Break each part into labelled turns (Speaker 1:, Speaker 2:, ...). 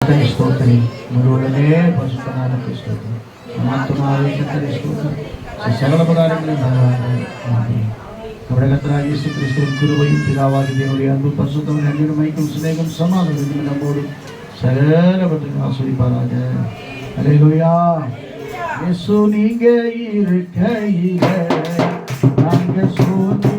Speaker 1: ಕರ್ತನ ಸ್ತೋತ್ರಿ ಮರುಳಲೇ ಪರಿಶುದ್ಧನಾದಕ್ಕೆ ಸ್ತೋತ್ರ ಸಮಾತ್ಮನಾದ ಕರ್ತನ ಸ್ತೋತ್ರ സകലപകാരങ്ങളിൽ നമ്മുടെ കർത്താവ് യേശു ക്രിസ്തു കുരുവയും പിതാവാകി ദേവയുടെ അൻപും പരിശുദ്ധവും അന്യനും മൈക്കും സ്നേഹം സമാധാനത്തിനും നമ്മോടും സകലപത്തിനും ആസ്വദിപ്പാറാക അലേലുയാ യേശു നീങ്ക இருக்கையிலே நாங்கள் சோதி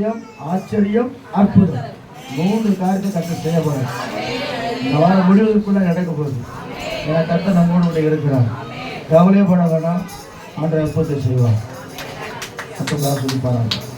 Speaker 1: ஆச்சரியம் ஆச்சரியம் அற்புதம். மூன்று காரியத்தை கத்த செய்ய போறாரு. இந்த வாரம் முடிவுக்குள்ள நடக்க போகுது. ஏன்னா கத்த நம்மோடு கூட இருக்கிறார். கவலையே பட வேணாம். ஆண்டு அற்புதத்தை செய்வார். அற்புதம் ஆஸ்வதிப்பாராங்க